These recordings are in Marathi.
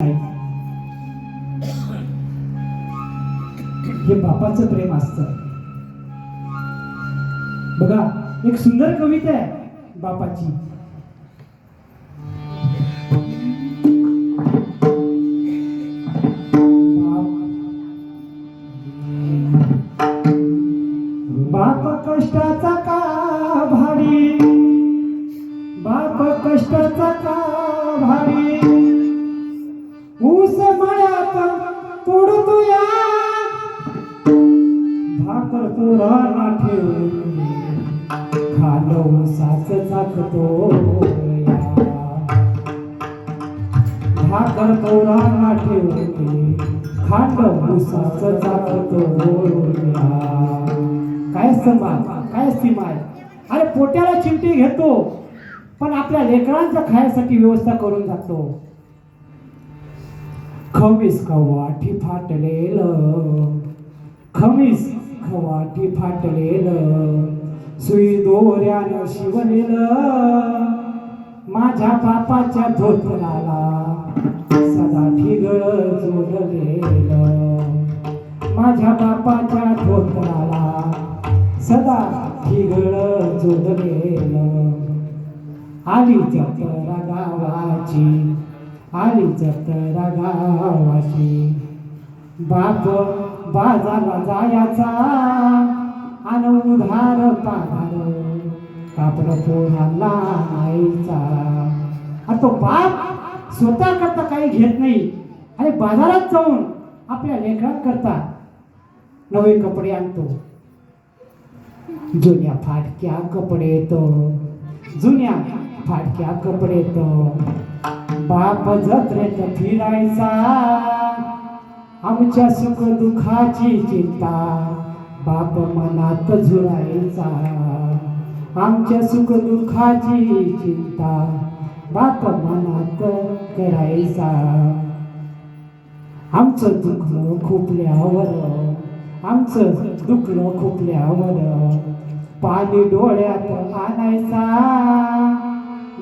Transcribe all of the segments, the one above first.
हे बापाचं प्रेम असतं. बघा एक सुंदर कविता आहे बापाची. बाप कष्टाचा का भारी बाप कष्टाचा का पुरा तोराला ठेवून खालो साच झाकतो भाकर भाकर ना ठेवून खांड ऊसाच झाकतो काय समा काय सीमा आहे अरे पोट्याला चिमटी घेतो? पण आपल्या लेकरांचा खायसाठी व्यवस्था करून जातो. खमीस कवाठी फाटलेलं. खमीस. खवाठी फाटलेलं सुई दोऱ्यानं शिवलेलं माझ्या बापाच्या धोतराला सदा ठिगळ जोडलेलं. माझ्या बापाच्या धोतराला सदा ठिगळ जोडलेलं. आली जत्रा गावाची आली जत्रा गावाची. बाप बाजारा जायाचा अन उधार पाधार कापड पोहाला आईचा आणि तो बाप स्वतः करता काही घेत नाही. आणि बाजारात जाऊन आपल्या लेकरांकरता नवे कपडे आणतो. जुन्या फाटक्या कपडे तो जुन्या फाटक्या कपडे तो बाप जत्रेत फिरायचा. आमच्या सुख दुःखाची चिंता बाप मनात झुरायचा आमच्या सुख दुःखाची चिंता बाप मनात करायचा. आमचं दुखलं खुपल्यावर आमचं दुखलं खुपल्यावर पाणी डोळ्यात आणायचा.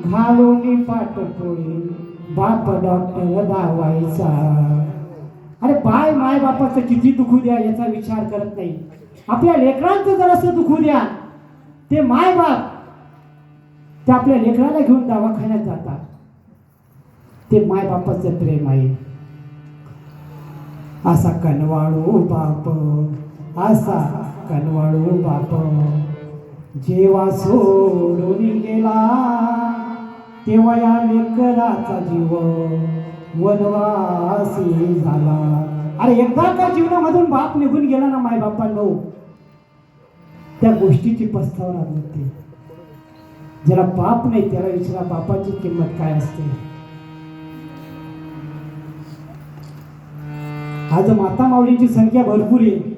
घालून पाठ पोळी बाप डॉक्टर दावायचा अरे बाय माय बापाचं किती दुखू द्या याचा विचार करत नाही. आपल्या लेकरांचं जरासं दुखू द्या ते माय बाप ते आपल्या लेकराला घेऊन दवाखान्यात जातात. ते माय बापाचं प्रेम आहे. असा कनवाळू बाप असा कनवाळू बाप जेव्हा सोडून गेला तेव्हा या लेकराचा जीव वनवासी झाला. अरे एकदा का जीवनामधून बाप निघून गेला ना माय बापांनो? त्या गोष्टीची पस्तावना होते ज्याला बाप नाही त्याला विचारा बापाची किंमत काय असते? आज माता माऊलींची संख्या भरपूर आहे.